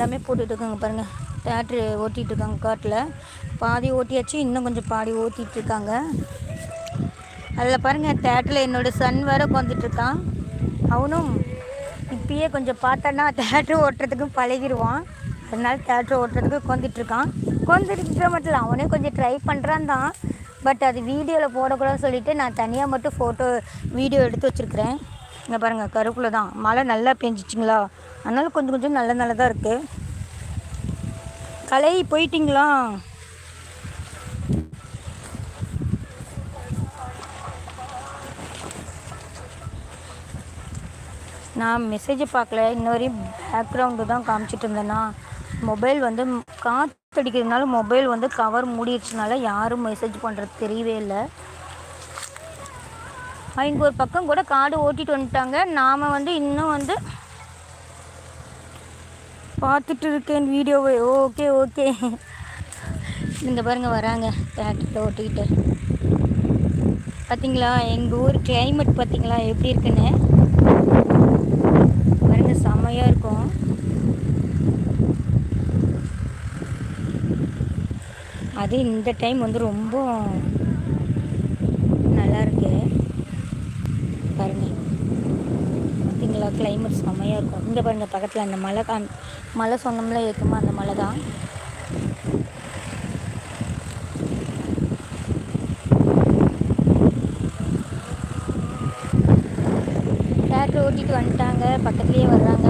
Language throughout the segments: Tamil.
எல்லாமே போட்டுட்ருக்காங்க பாருங்கள் தேட்ரு ஓட்டிகிட்டு இருக்காங்க காட்டில். பாதி ஓட்டியாச்சு இன்னும் கொஞ்சம் பாதி ஓட்டிகிட்டு இருக்காங்க அதில் பாருங்கள் தேட்டரில் என்னோடய சன் வேறு உட்காந்துட்ருக்கான் அவனும் இப்பயே கொஞ்சம் பார்த்தோன்னா தேட்ரு ஓட்டுறதுக்கும் பழகிடுவான் அதனால தேட்ரு ஓட்டுறதுக்கு உட்காந்துட்ருக்கான் உட்காந்துருக்கிற மட்டும் இல்லை அவனே கொஞ்சம் ட்ரை பண்ணுறான் தான். பட் அது வீடியோவில் போடக்கூடாதுன்னு சொல்லிட்டு நான் தனியாக மட்டும் ஃபோட்டோ வீடியோ எடுத்து வச்சுருக்கிறேன். இங்கே பாருங்கள் கருக்குள்ளே தான். மழை நல்லா பெஞ்சிச்சிங்களா? அதனால கொஞ்சம் கொஞ்சம் நல்ல நல்லதாக இருக்குது கலை போயிட்டிங்களா? நான் மெசேஜை பார்க்கல. இன்ன வரையும் பேக்ரவுண்டு தான் காமிச்சிட்டு இருந்தேன்னா மொபைல் வந்து காற்றடிக்கிறதுனால மொபைல் வந்து கவர் மூடிடுச்சுனால யாரும் மெசேஜ் பண்ணுறது தெரியவே இல்லை. அவங்க ஒரு பக்கம் கூட காடு ஓட்டிட்டு வந்துட்டாங்க. நாம் வந்து இன்னும் வந்து பார்த்துட்டு இருக்கேன் வீடியோவை. Okay okay. இந்த பாருங்கள் வராங்க. தேட்டரில் ஓட்டிக்கிட்டு. பார்த்தீங்களா எங்கள் ஊர் கிளைமேட் பார்த்தீங்களா எப்படி இருக்குன்னு? பாருங்க செம்மையாக இருக்கும். அது இந்த டைம் வந்து ரொம்ப நல்லா இருக்கு. பாருங்கள் கிளைமேட் செம்மையாக இருக்கும். இங்கே பாருங்க பக்கத்தில் அந்த மலை கா மலை சொன்னோம்ல இருக்குமா அந்த மலை தான். தேட்டர் ஓட்டிட்டு வந்துட்டாங்க பக்கத்துலேயே வர்றாங்க.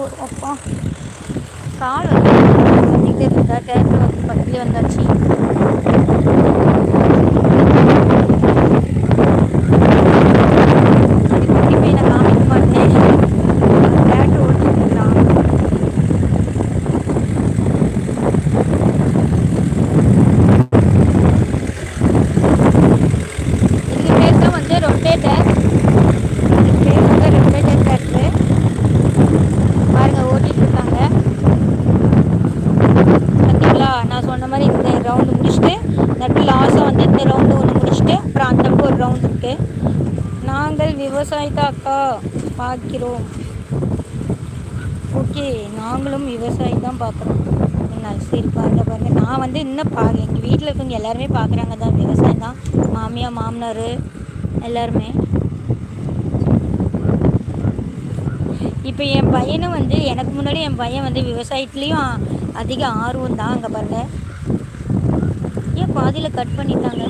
சாப்பிட்றதுக்கு அப்பா. கால் வந்து இருக்கா வந்து பக்கத்துலேயே வந்தாச்சு அது குட்டி பையனை காமிக்க மாட்டேன் தேட்டர் ஓட்டிட்டு இருக்கான் இதுக்கு பேர் தான் வந்து ரொட்டேட்டர் இதுக்கு பேர் வந்து ரொட்டேட்டர் தேட்டரு பாருங்க ஓட்டிட்டு இருக்காங்க பார்த்தீங்களா நான் சொன்ன மாதிரி இந்த ரவுண்டு முடிச்சுட்டு நட்டு லாஸ்ட்டாக வந்து இந்த ரவுண்டு ஒன்று முடிச்சுட்டு அப்புறம் அந்த பக்கம் ஒரு ரவுண்டு இருக்கு நாங்கள் விவசாயத்தை அக்கா பார்க்கிறோம். ஓகே நாங்களும் விவசாயி தான் பார்க்குறோம். நான் சரி பாருங்க பாருங்க. நான் வந்து இன்னும் பா எங்கள் வீட்டில் இருக்கவங்க எல்லாருமே பார்க்குறாங்க. தான் விவசாயம் தான். மாமியார் மாமனார் எல்லாருமே. இப்போ என் பையனும் வந்து எனக்கு முன்னாடி என் பையன் வந்து விவசாயத்துலேயும் அதிக ஆர்வம் தான் அங்கே பாருங்க. ஏன் பாதியில் கட் பண்ணிட்டாங்க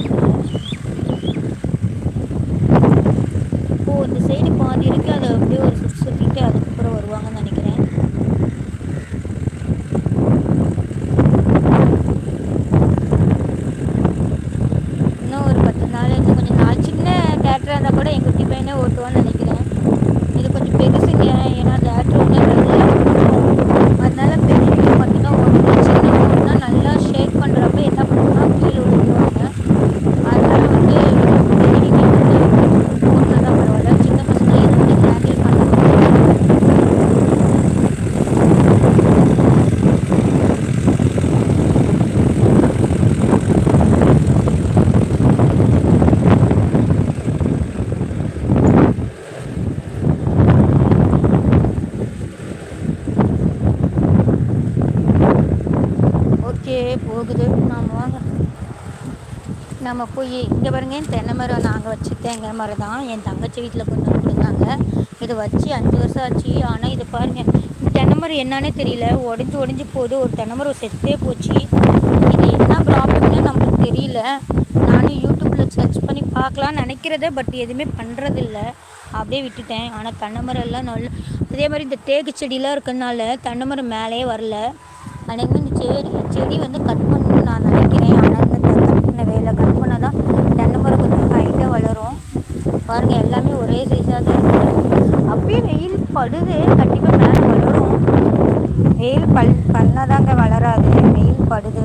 ஓ இந்த சைடு பாதி இருக்குது அதை அப்படியே ஒரு சுற்றி சுற்றிட்டு அதுக்கப்புறம் வருவாங்கன்னு நினைக்கிறேன் இன்னும் ஒரு பத்து நாள் இன்னும் கொஞ்சம் நாள் சின்ன தேட்டராக இருந்தால் கூட எங்கள் குட்டி பையனே அப்படியே போகுது. நாம் வாங்க. நம்ம போய் இங்கே பாருங்க தென்னை மரம் நாங்கள் வச்சு தேங்காய் மரம் தான் என் தங்கச்சி வீட்டில் கொண்டு வந்து கொடுத்தாங்க. இதை வச்சு அஞ்சு வருஷம் ஆச்சு. ஆனால் இது பாருங்கள் இந்த தென்னை மரம் என்னன்னே தெரியல. உடஞ்சி உடஞ்சி போகுது. ஒரு தென்னை மரம் செத்தே போச்சு. இது என்ன ப்ராப்ளம்னு நம்மளுக்கு தெரியல. நானும் யூடியூப்பில் சர்ச் பண்ணி பார்க்கலாம்னு நினைக்கிறத பட் எதுவுமே பண்ணுறதில்ல அப்படியே விட்டுட்டேன். ஆனால் தென்னை மரம் எல்லாம் நல்ல அதே மாதிரி இந்த தேக்கு செடியெலாம் இருக்கிறதுனால தென்னை மரம் மேலேயே வரல. எனக்கு இந்த செடி செடி வந்து கட் பண்ணணும்னு நான் நினைக்கிறேன். ஆனால் இந்த கட் பண்ண வேலை கட் பண்ணால் தான் தென்னை மரம் கொஞ்சம் ஹைட்டாக வளரும். பாருங்கள் எல்லாமே ஒரே சைஸாக தான் இருக்குது அப்படியே வெயில் படுது கண்டிப்பாக மேலே வளரும். வெயில் பல் பண்ணாதாங்க வளராது வெயில் படுது.